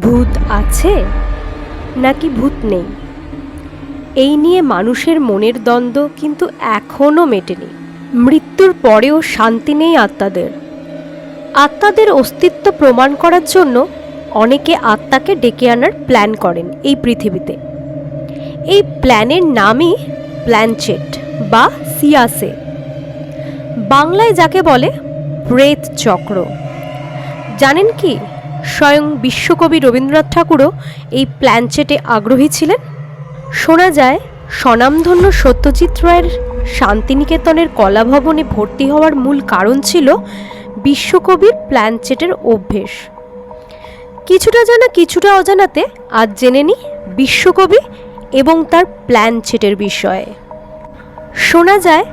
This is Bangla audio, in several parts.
ভূত আছে নাকি ভূত নেই? এই নিয়ে মানুষের মনের দ্বন্দ্ব কিন্তু এখনও মেটেনি। মৃত্যুর পরেও শান্তি নেই আত্মাদের। আত্মাদের অস্তিত্ব প্রমাণ করার জন্য অনেকে আত্মাকে ডেকে আনার প্ল্যান করেন এই পৃথিবীতে। এই প্ল্যানের নামই প্ল্যানচেট বা সিয়াসে। বাংলায় যাকে বলে প্রেত চক্র। জানেন কি? স্বয়ং বিশ্বকবি রবীন্দ্রনাথ ঠাকুরও এই প্ল্যানচেটে আগ্রহী ছিলেন। শোনা যায়, স্বনামধন্য সত্যজিৎ রায়ের শান্তিনিকেতনের কলাভবনে ভর্তি হওয়ার মূল কারণ ছিল বিশ্বকবির প্ল্যানচেটের অভ্যেস। কিছুটা জানা, কিছুটা অজানাতে আজ জেনে নি বিশ্বকবি এবং তার প্ল্যানচেটের বিষয়ে। শোনা যায়,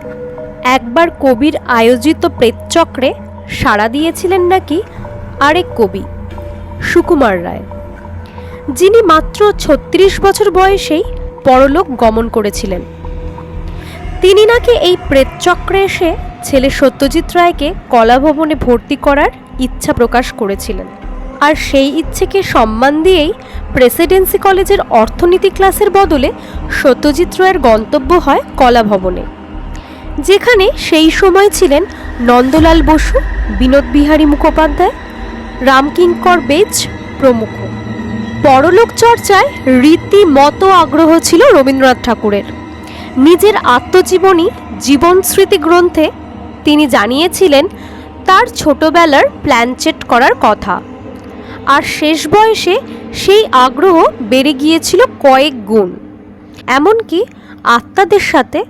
একবার কবির আয়োজিত প্রেতচক্রে সাড়া দিয়েছিলেন নাকি আরেক কবি। সুকুমার রায়। যিনি মাত্র ছত্রিশ বছর বয়সেই পরলোক গমন করেছিলেন। তিনি নাকি এই প্রেতচক্রে এসে ছেলে সত্যজিৎ রায়কে কলাভবনে ভর্তি করার ইচ্ছা প্রকাশ করেছিলেন। আর সেই ইচ্ছেকে সম্মান দিয়েই প্রেসিডেন্সি কলেজের অর্থনীতি ক্লাসের বদলে সত্যজিৎ রায়ের গন্তব্য হয় কলাভবনে। যেখানে সেই সময় ছিলেন নন্দলাল বসু, বিনোদ বিহারী মুখোপাধ্যায় রামকিঙ্কর বেজ প্রমুখ। পরলোক চর্চায় রীতিমতো আগ্রহ ছিল রবীন্দ্রনাথ ঠাকুরের। নিজের আত্মজীবনী, জীবন স্মৃতি গ্রন্থে তিনি জানিয়েছিলেন, তার ছোটবেলার প্ল্যানচেট করার কথা। আর শেষ বয়সে সেই আগ্রহ বেড়ে গিয়েছিল কয়েক গুণ। এমনকি আত্মাদের সাথে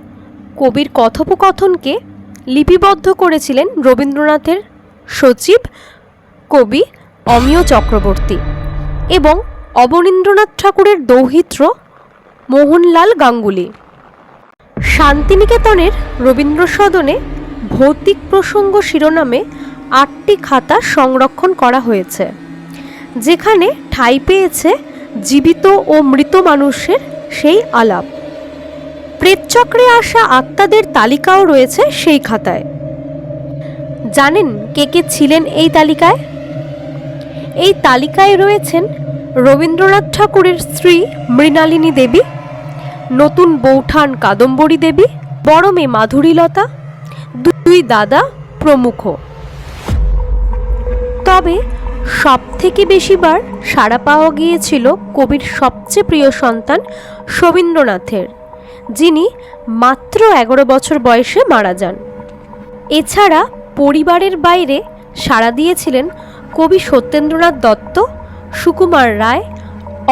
কবির কথোপকথনকে লিপিবদ্ধ করেছিলেন রবীন্দ্রনাথের সচিব কবি অমিয় চক্রবর্তী এবং অবনীন্দ্রনাথ ঠাকুরের দৌহিত্র মোহনলাল গাঙ্গুলি। শান্তিনিকেতনের রবীন্দ্র সদনে ভৌতিক প্রসঙ্গ শিরোনামে আটটি খাতা সংরক্ষণ করা হয়েছে, যেখানে ঠাঁই পেয়েছে জীবিত ও মৃত মানুষের সেই আলাপ। প্রেতচক্রে আসা আত্মাদের তালিকাও রয়েছে সেই খাতায়। জানেন কে কে ছিলেন এই তালিকায়? এই তালিকায় রয়েছেন রবীন্দ্রনাথ ঠাকুরের স্ত্রী মৃণালিনী দেবী, নতুন বৌঠান কাদম্বরী দেবী, বড় মেয়ে মাধুরীলতা, দুই দাদা প্রমুখ। তবে সব থেকে বেশিবার সাড়া পাওয়া গিয়েছিল কবির সবচেয়ে প্রিয় সন্তান শবীন্দ্রনাথের, যিনি মাত্র এগারো বছর বয়সে মারা যান। এছাড়া পরিবারের বাইরে সাড়া দিয়েছিলেন কবি সত্যেন্দ্রনাথ দত্ত, সুকুমার রায়,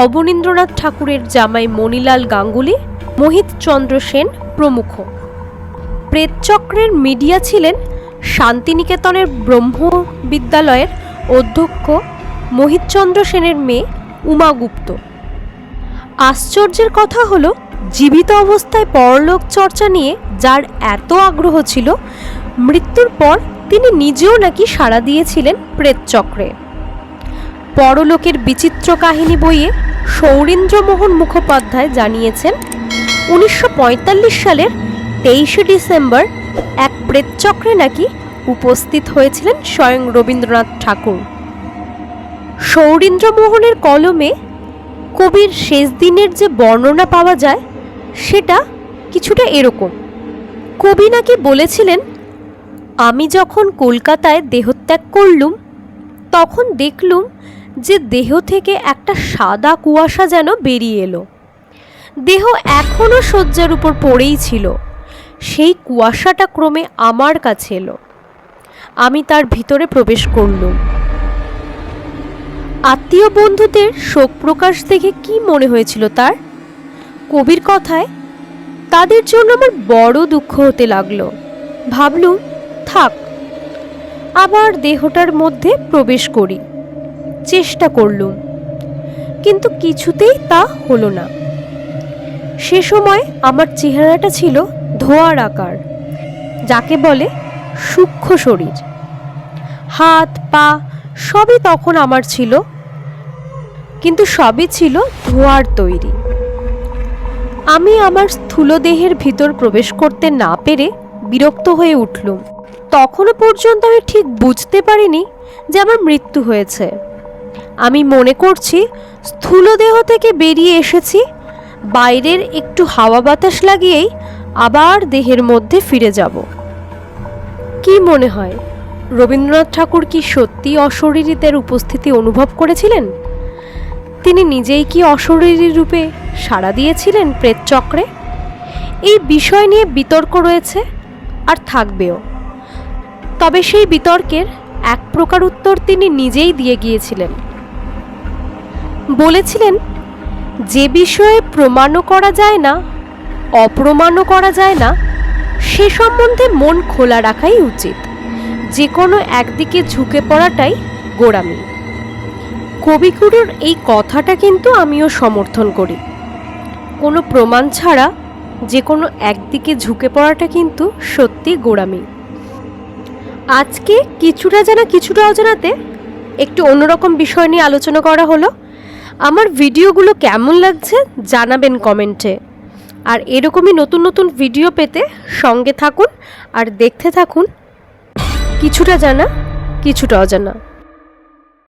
অবনীন্দ্রনাথ ঠাকুরের জামাই মণিলাল গাঙ্গুলি, মোহিত চন্দ্র সেন প্রমুখ। প্রেতচক্রের মিডিয়া ছিলেন শান্তিনিকেতনের ব্রহ্ম বিদ্যালয়ের অধ্যক্ষ মোহিতচন্দ্র সেনের মেয়ে উমা গুপ্ত। আশ্চর্যের কথা হলো, জীবিত অবস্থায় পরলোক চর্চা নিয়ে যার এত আগ্রহ ছিল, মৃত্যুর পর তিনি নিজেও নাকি সাড়া দিয়েছিলেন প্রেতচক্রে। পরলোকের বিচিত্র কাহিনী বইয়ে সৌরীন্দ্রমোহন মুখোপাধ্যায় জানিয়েছেন, উনিশশো পঁয়তাল্লিশ সালের তেইশে ডিসেম্বর এক প্রেতচক্রে নাকি উপস্থিত হয়েছিলেন স্বয়ং রবীন্দ্রনাথ ঠাকুর। সৌরীন্দ্রমোহনের কলমে কবির শেষ দিনের যে বর্ণনা পাওয়া যায়, সেটা কিছুটা এরকম। কবি নাকি বলেছিলেন আমি যখন কলকাতায় দেহত্যাগ করলুম, তখন দেখলুম যে দেহ থেকে একটা সাদা কুয়াশা যেন বেরিয়ে এলো। দেহ এখনও শয্যার উপর পড়েই ছিল। সেই কুয়াশাটা ক্রমে আমার কাছে এলো। আমি তার ভিতরে প্রবেশ করলুম। আত্মীয় বন্ধুদের শোক প্রকাশ দেখে কি মনে হয়েছিল তার? কবির কথায়, তাদের জন্য আমার বড় দুঃখ হতে লাগল। ভাবলুম থাক। আবার দেহটার মধ্যে প্রবেশ করি। চেষ্টা করলুম। কিন্তু কিছুতেই তা হলো না। সে সময় আমার চেহারাটা ছিল ধোয়ার আকার, যাকে বলে সূক্ষ্ম শরীর। হাত, পা সবই তখন আমার ছিল, কিন্তু সবই ছিল ধোয়ার তৈরি। আমি আমার স্থূল দেহের ভিতর প্রবেশ করতে না পেরে বিরক্ত হয়ে উঠলুম। তখনও পর্যন্ত আমি ঠিক বুঝতে পারিনি যে আমার মৃত্যু হয়েছে। আমি মনে করছি স্থূল দেহ থেকে বেরিয়ে এসেছি, বাইরের একটু হাওয়া বাতাস লাগিয়েই আবার দেহের মধ্যে ফিরে যাব। কি মনে হয়, রবীন্দ্রনাথ ঠাকুর কি সত্যি অশরীরীদের উপস্থিতি অনুভব করেছিলেন? তিনি নিজেই কি অশরীরী রূপে সাড়া দিয়েছিলেন প্রেতচক্রে? এই বিষয় নিয়ে বিতর্ক রয়েছে আর থাকবেও। তবে সেই বিতর্কের এক প্রকার উত্তর তিনি নিজেই দিয়ে গিয়েছিলেন। বলেছিলেন, যে বিষয়ে প্রমাণও করা যায় না, অপ্রমাণও করা যায় না, সে সম্বন্ধে মন খোলা রাখাই উচিত। যে কোনো একদিকে ঝুঁকে পড়াটাই গোড়ামি। কবিগুরুর এই কথাটা কিন্তু আমিও সমর্থন করি। কোনো প্রমাণ ছাড়া যে কোনো একদিকে ঝুঁকে পড়াটা কিন্তু সত্যি গোড়ামি। আজকে কিছুটা জানা কিছুটা অজানাতে একটু অন্যরকম বিষয় নিয়ে আলোচনা করা হলো। আমার ভিডিওগুলো কেমন লাগছে জানাবেন কমেন্টে। আর এরকমই নতুন নতুন ভিডিও পেতে সঙ্গে থাকুন আর দেখতে থাকুন। কিছুটা জানা, কিছুটা অজানা।